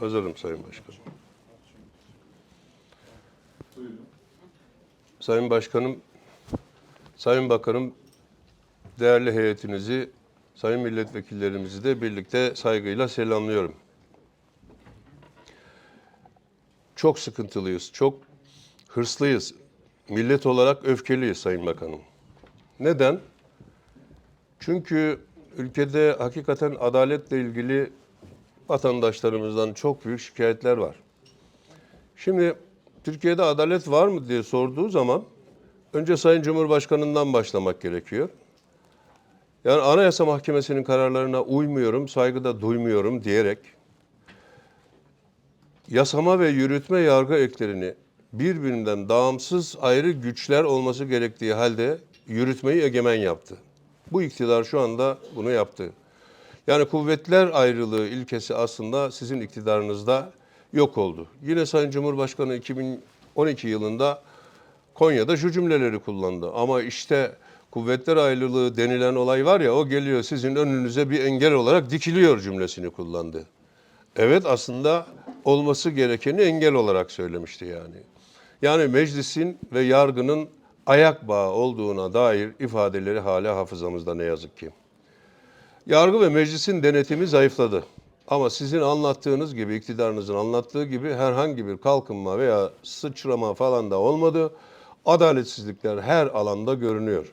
Hazırım Sayın Başkanım. Sayın Başkanım, Sayın Bakanım, değerli heyetinizi, sayın milletvekillerimizi de birlikte saygıyla selamlıyorum. Çok sıkıntılıyız, çok hırslıyız. Millet olarak öfkeliyiz Sayın Bakanım. Neden? Çünkü ülkede hakikaten adaletle ilgili vatandaşlarımızdan çok büyük şikayetler var. Şimdi Türkiye'de adalet var mı diye sorduğu zaman önce Sayın Cumhurbaşkanı'ndan başlamak gerekiyor. Yani Anayasa Mahkemesi'nin kararlarına uymuyorum, saygı da duymuyorum diyerek yasama ve yürütme yargı eklerini birbirinden bağımsız ayrı güçler olması gerektiği halde yürütmeyi egemen yaptı. Bu iktidar şu anda bunu yaptı. Yani kuvvetler ayrılığı ilkesi aslında sizin iktidarınızda yok oldu. Yine Sayın Cumhurbaşkanı 2012 yılında Konya'da şu cümleleri kullandı. Ama işte kuvvetler ayrılığı denilen olay var ya o geliyor sizin önünüze bir engel olarak dikiliyor cümlesini kullandı. Evet aslında olması gerekeni engel olarak söylemişti yani. Yani meclisin ve yargının ayak bağı olduğuna dair ifadeleri hala hafızamızda ne yazık ki. Yargı ve meclisin denetimi zayıfladı. Ama sizin anlattığınız gibi, iktidarınızın anlattığı gibi herhangi bir kalkınma veya sıçrama falan da olmadı. Adaletsizlikler her alanda görünüyor.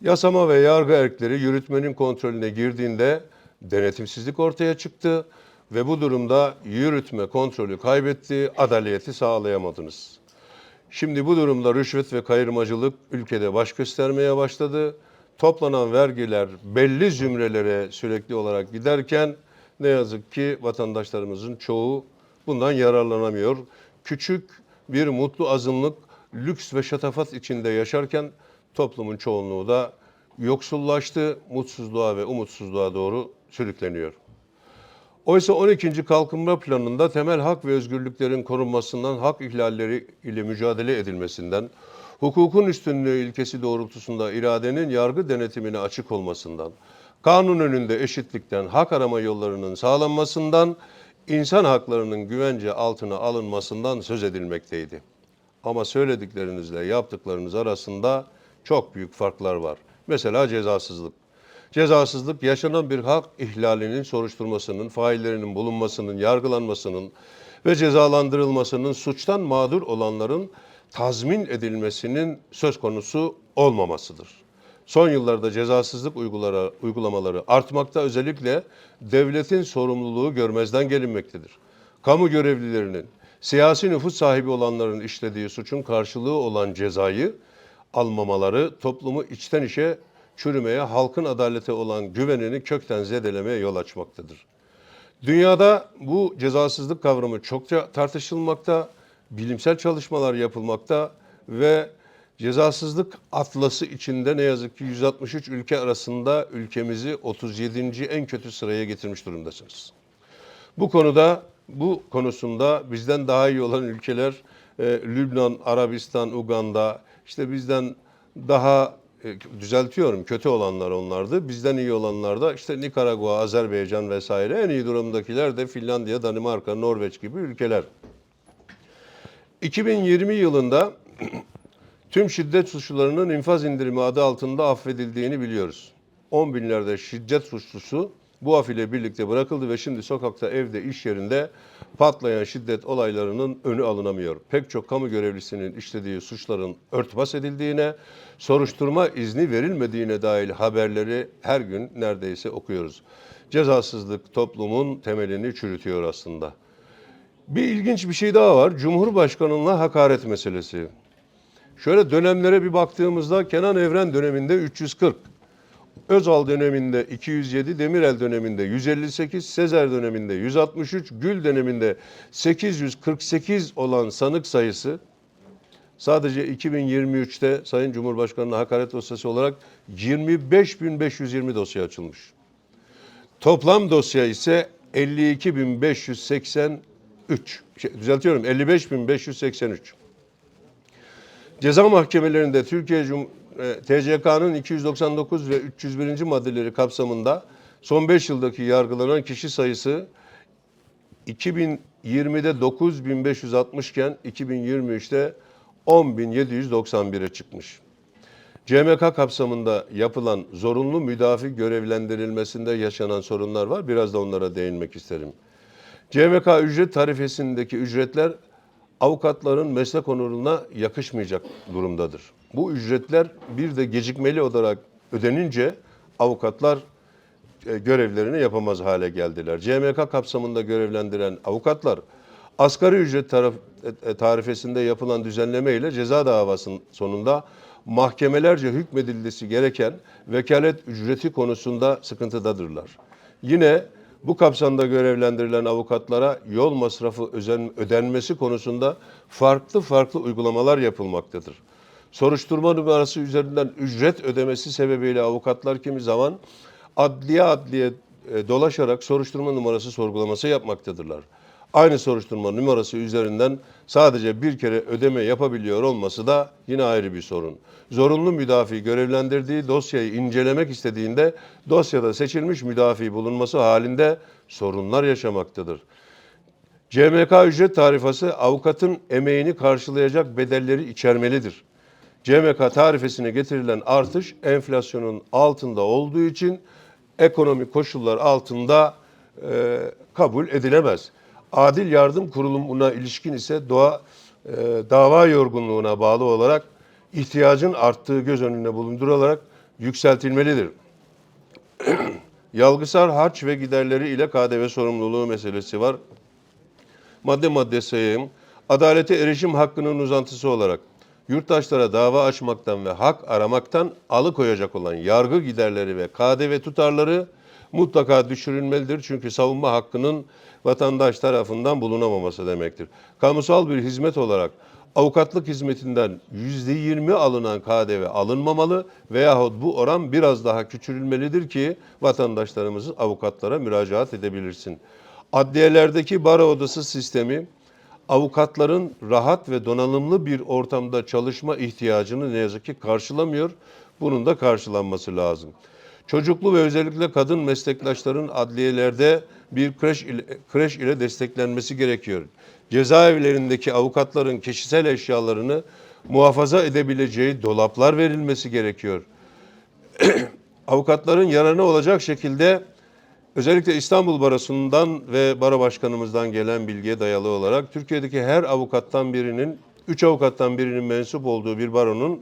Yasama ve yargı erkleri yürütmenin kontrolüne girdiğinde denetimsizlik ortaya çıktı ve bu durumda yürütme kontrolü kaybetti, adaleti sağlayamadınız. Şimdi bu durumda rüşvet ve kayırmacılık ülkede baş göstermeye başladı. Toplanan vergiler belli zümrelere sürekli olarak giderken ne yazık ki vatandaşlarımızın çoğu bundan yararlanamıyor. Küçük bir mutlu azınlık lüks ve şatafat içinde yaşarken toplumun çoğunluğu da yoksullaştı, mutsuzluğa ve umutsuzluğa doğru sürükleniyor. Oysa 12. Kalkınma Planı'nda temel hak ve özgürlüklerin korunmasından, hak ihlalleri ile mücadele edilmesinden, hukukun üstünlüğü ilkesi doğrultusunda iradenin yargı denetimine açık olmasından, kanun önünde eşitlikten, hak arama yollarının sağlanmasından, insan haklarının güvence altına alınmasından söz edilmekteydi. Ama söylediklerinizle yaptıklarınız arasında çok büyük farklar var. Mesela cezasızlık. Cezasızlık yaşanan bir hak ihlalinin soruşturmasının, faillerinin bulunmasının, yargılanmasının ve cezalandırılmasının suçtan mağdur olanların tazmin edilmesinin söz konusu olmamasıdır. Son yıllarda cezasızlık uygulara, uygulamaları artmakta özellikle devletin sorumluluğu görmezden gelinmektedir. Kamu görevlilerinin, siyasi nüfus sahibi olanların işlediği suçun karşılığı olan cezayı almamaları toplumu içten içe çürümeye, halkın adalete olan güvenini kökten zedelemeye yol açmaktadır. Dünyada bu cezasızlık kavramı çokça tartışılmakta, bilimsel çalışmalar yapılmakta ve cezasızlık atlası içinde ne yazık ki 163 ülke arasında ülkemizi 37. en kötü sıraya getirmiş durumdasınız. Bu konuda bu konusunda bizden daha iyi olan ülkeler e, Lübnan, Arabistan, Uganda, işte bizden daha e, düzeltiyorum kötü olanlar onlardı. Bizden iyi olanlar da işte Nikaragua, Azerbaycan vesaire. En iyi durumdakiler de Finlandiya, Danimarka, Norveç gibi ülkeler. 2020 yılında tüm şiddet suçlularının infaz indirimi adı altında affedildiğini biliyoruz. 10 binlerde şiddet suçlusu bu af ile birlikte bırakıldı ve şimdi sokakta, evde, iş yerinde patlayan şiddet olaylarının önü alınamıyor. Pek çok kamu görevlisinin işlediği suçların örtbas edildiğine, soruşturma izni verilmediğine dair haberleri her gün neredeyse okuyoruz. Cezasızlık toplumun temelini çürütüyor aslında. Bir ilginç bir şey daha var. Cumhurbaşkanına hakaret meselesi. Şöyle dönemlere bir baktığımızda Kenan Evren döneminde 340, Özal döneminde 207, Demirel döneminde 158, Sezer döneminde 163, Gül döneminde 848 olan sanık sayısı sadece 2023'te Sayın Cumhurbaşkanı'na hakaret dosyası olarak 25.520 dosya açılmış. Toplam dosya ise 52.583. Şey, düzeltiyorum 55.583. Ceza mahkemelerinde Türkiye Cum e, TCK'nın 299 ve 301. maddeleri kapsamında son 5 yıldaki yargılanan kişi sayısı 2020'de 9560 iken 2023'te 10791'e çıkmış. CMK kapsamında yapılan zorunlu müdafi görevlendirilmesinde yaşanan sorunlar var. Biraz da onlara değinmek isterim. CMK ücret tarifesindeki ücretler avukatların meslek onuruna yakışmayacak durumdadır. Bu ücretler bir de gecikmeli olarak ödenince avukatlar e, görevlerini yapamaz hale geldiler. CMK kapsamında görevlendiren avukatlar asgari ücret taraf, e, tarifesinde yapılan düzenleme ile ceza davasının sonunda mahkemelerce hükmedilmesi gereken vekalet ücreti konusunda sıkıntıdadırlar. Yine bu kapsamda görevlendirilen avukatlara yol masrafı ödenmesi konusunda farklı farklı uygulamalar yapılmaktadır. Soruşturma numarası üzerinden ücret ödemesi sebebiyle avukatlar kimi zaman adliye adliye e, dolaşarak soruşturma numarası sorgulaması yapmaktadırlar. Aynı soruşturma numarası üzerinden sadece bir kere ödeme yapabiliyor olması da yine ayrı bir sorun. Zorunlu müdafi görevlendirdiği dosyayı incelemek istediğinde dosyada seçilmiş müdafi bulunması halinde sorunlar yaşamaktadır. CMK ücret tarifası avukatın emeğini karşılayacak bedelleri içermelidir. CMK tarifesine getirilen artış enflasyonun altında olduğu için ekonomik koşullar altında e, kabul edilemez. Adil Yardım Kurulu'na ilişkin ise doğa, e, dava yorgunluğuna bağlı olarak ihtiyacın arttığı göz önüne bulundurularak yükseltilmelidir. Yalgısar harç ve giderleri ile KDV sorumluluğu meselesi var. Madde madde sayayım. Adalete erişim hakkının uzantısı olarak yurttaşlara dava açmaktan ve hak aramaktan alıkoyacak olan yargı giderleri ve KDV tutarları mutlaka düşürülmelidir. Çünkü savunma hakkının vatandaş tarafından bulunamaması demektir. Kamusal bir hizmet olarak avukatlık hizmetinden %20 alınan KDV alınmamalı veyahut bu oran biraz daha küçülmelidir ki vatandaşlarımız avukatlara müracaat edebilirsin. Adliyelerdeki baro odası sistemi avukatların rahat ve donanımlı bir ortamda çalışma ihtiyacını ne yazık ki karşılamıyor. Bunun da karşılanması lazım. Çocuklu ve özellikle kadın meslektaşların adliyelerde bir kreş ile, kreş ile desteklenmesi gerekiyor. Cezaevlerindeki avukatların kişisel eşyalarını muhafaza edebileceği dolaplar verilmesi gerekiyor. Avukatların yararına olacak şekilde Özellikle İstanbul Barosu'ndan ve Baro Başkanımızdan gelen bilgiye dayalı olarak Türkiye'deki her avukattan birinin, üç avukattan birinin mensup olduğu bir baronun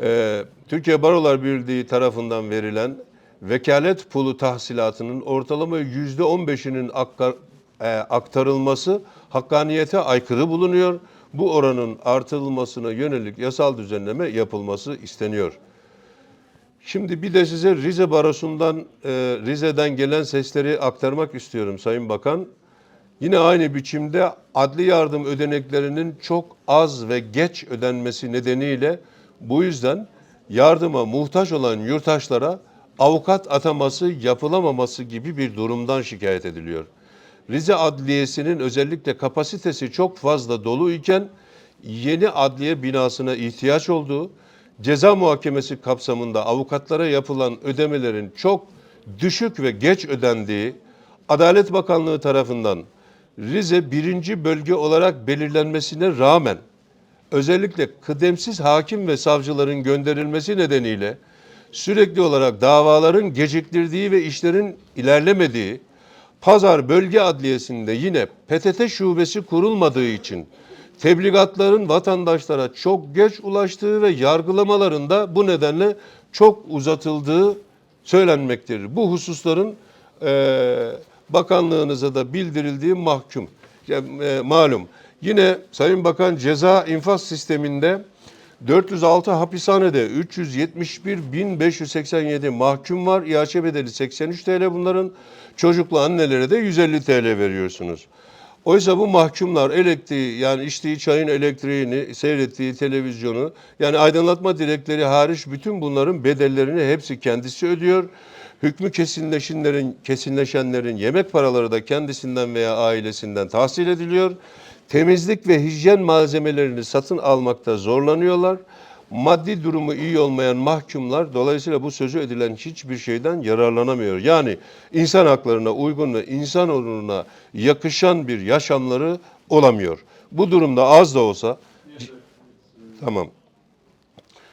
e, Türkiye Barolar Birliği tarafından verilen vekalet pulu tahsilatının ortalama yüzde on beşinin e, aktarılması hakkaniyete aykırı bulunuyor. Bu oranın artırılmasına yönelik yasal düzenleme yapılması isteniyor. Şimdi bir de size Rize Barosu'ndan, e, Rize'den gelen sesleri aktarmak istiyorum Sayın Bakan. Yine aynı biçimde adli yardım ödeneklerinin çok az ve geç ödenmesi nedeniyle bu yüzden yardıma muhtaç olan yurttaşlara avukat ataması yapılamaması gibi bir durumdan şikayet ediliyor. Rize Adliyesi'nin özellikle kapasitesi çok fazla dolu iken yeni adliye binasına ihtiyaç olduğu, ceza muhakemesi kapsamında avukatlara yapılan ödemelerin çok düşük ve geç ödendiği Adalet Bakanlığı tarafından Rize birinci bölge olarak belirlenmesine rağmen özellikle kıdemsiz hakim ve savcıların gönderilmesi nedeniyle sürekli olarak davaların geciktirdiği ve işlerin ilerlemediği Pazar Bölge Adliyesi'nde yine PTT şubesi kurulmadığı için tebligatların vatandaşlara çok geç ulaştığı ve yargılamalarında bu nedenle çok uzatıldığı söylenmektedir. Bu hususların e, bakanlığınıza da bildirildiği mahkum. E, malum. Yine Sayın Bakan ceza infaz sisteminde 406 hapishanede 371.587 mahkum var. İHÇ bedeli 83 TL bunların. Çocuklu annelere de 150 TL veriyorsunuz. Oysa bu mahkumlar elektriği yani içtiği çayın elektriğini, seyrettiği televizyonu yani aydınlatma direkleri hariç bütün bunların bedellerini hepsi kendisi ödüyor. Hükmü kesinleşenlerin, kesinleşenlerin yemek paraları da kendisinden veya ailesinden tahsil ediliyor. Temizlik ve hijyen malzemelerini satın almakta zorlanıyorlar. maddi durumu iyi olmayan mahkumlar dolayısıyla bu sözü edilen hiçbir şeyden yararlanamıyor. Yani insan haklarına uygun ve insan onuruna yakışan bir yaşamları olamıyor. Bu durumda az da olsa tamam.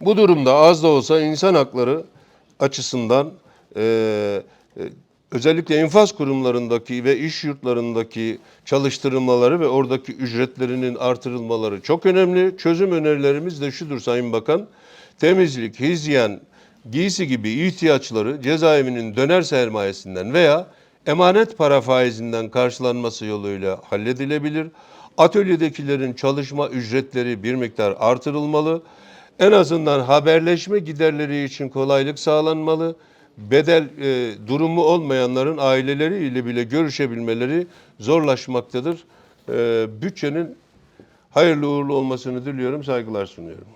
Bu durumda az da olsa insan hakları açısından e, özellikle infaz kurumlarındaki ve iş yurtlarındaki çalıştırılmaları ve oradaki ücretlerinin artırılmaları çok önemli. Çözüm önerilerimiz de şudur Sayın Bakan. Temizlik, hijyen, giysi gibi ihtiyaçları cezaevinin döner sermayesinden veya emanet para faizinden karşılanması yoluyla halledilebilir. Atölyedekilerin çalışma ücretleri bir miktar artırılmalı. En azından haberleşme giderleri için kolaylık sağlanmalı. Bedel e, durumu olmayanların aileleriyle bile görüşebilmeleri zorlaşmaktadır. E, bütçenin hayırlı uğurlu olmasını diliyorum, saygılar sunuyorum.